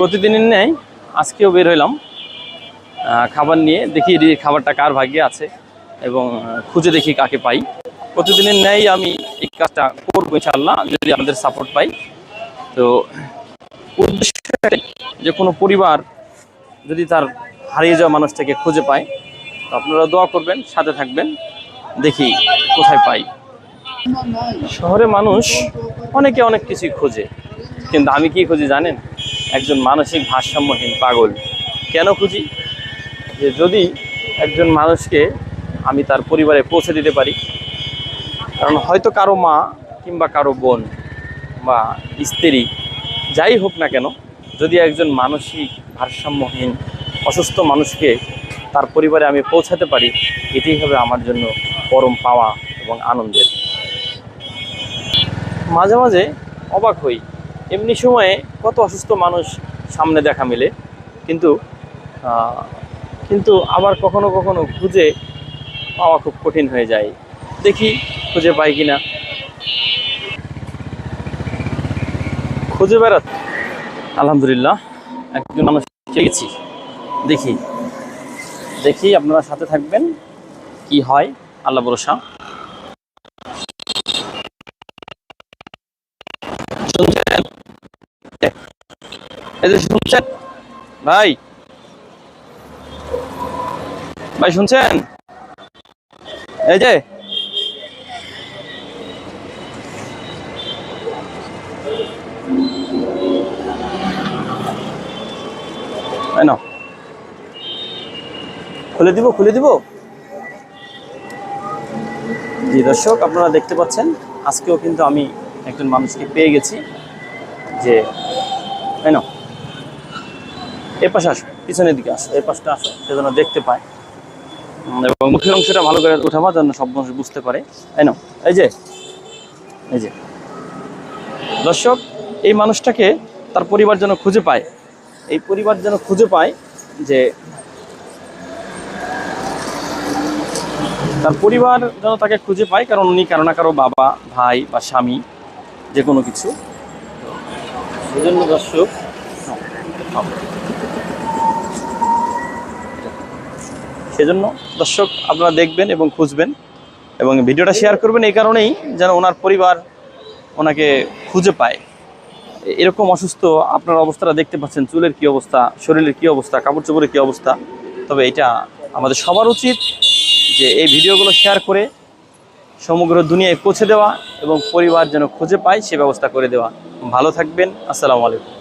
প্রতিদিনের ন্যায় আজকেও বের হইলাম খাবার নিয়ে, দেখি খাবারটা কার ভাগ্যে আছে এবং খুঁজে দেখি কাকে পাই। প্রতিদিনের ন্যায় আমি এই কাজটা করব ইনশাল্লাহ যদি আমাদের সাপোর্ট পাই। তো উদ্দেশ্য যে কোনো পরিবার যদি তার হারিয়ে যাওয়া মানুষটাকে খুঁজে পায়, তো আপনারা দোয়া করবেন, সাথে থাকবেন, দেখি কোথায় পাই। শহরে মানুষ অনেকে অনেক কিছুই খোঁজে, কিন্তু আমি কি খুঁজি জানেন? একজন মানসিক ভারসাম্যহীন পাগল। কেন খুঁজি? যে যদি একজন মানুষকে আমি তার পরিবারে পৌঁছে দিতে পারি, কারণ হয়তো কারও মা কিংবা কারও বোন বা স্ত্রী যাই হোক না কেন, যদি একজন মানসিক ভারসাম্যহীন, অসুস্থ মানুষকে তার পরিবারে আমি পৌঁছাতে পারি, এটাই হবে আমার জন্য পরম পাওয়া এবং আনন্দের। মাঝে মাঝে অবাক হই। এমনি সময়ে কত অসুস্থ মানুষ সামনে দেখা মিলে, কিন্তু কিন্তু আবার কখনো কখনো খুঁজে পাওয়া খুব কঠিন হয়ে যায়। দেখি খুঁজে পাই কিনা। খুঁজে বেড়াত, আলহামদুলিল্লাহ, একজন মানুষ পেয়েছি দেখি দেখি আপনারা সাথে থাকবেন, কি হয়, আল্লাহ ভরসা। শুনছেন? ভাই। ভাই, শুনছেন? এই যে। খুলে দিব খুলে দিব। জি দর্শক, আপনারা দেখতে পাচ্ছেন, আজকেও কিন্তু আমি একজন মানুষকে পেয়ে গেছি যে তাই না এ পাশে আসো, পিছনের দিকে আসো এই পাশটা আসো, সে যেন দেখতে পায়। এবং মুখের অংশটা ভালো করে উঠাবার জন্য সব মানুষ বুঝতে পারে। তাই না এই যে এই যে। দর্শক, এই মানুষটাকে তার পরিবার যেন খুঁজে পায়। এই পরিবার যেন খুঁজে পায় যে তার পরিবার যেন তাকে খুঁজে পায়, কারণ উনি কারও না কারও বাবা, ভাই বা স্বামী, যে কোনো কিছু। সেজন্য দর্শক সেজন্য দর্শক আপনারা দেখবেন এবং খুঁজবেন এবং ভিডিওটা শেয়ার করবেন এই কারণেই যেন ওনার পরিবার ওনাকে খুঁজে পায়। এরকম অসুস্থ আপনার অবস্থাটা দেখতে পাচ্ছেন, চুলের কি অবস্থা, শরীরের কি অবস্থা, কাপড় চোপড়ের কি অবস্থা। তবে এটা আমাদের সবার উচিত যে এই ভিডিওগুলো শেয়ার করে সমগ্র দুনিয়ায় পৌঁছে দেওয়া এবং পরিবার যেন খুঁজে পায় সে ব্যবস্থা করে দেওয়া। ভালো থাকবেন, আসসালামু আলাইকুম।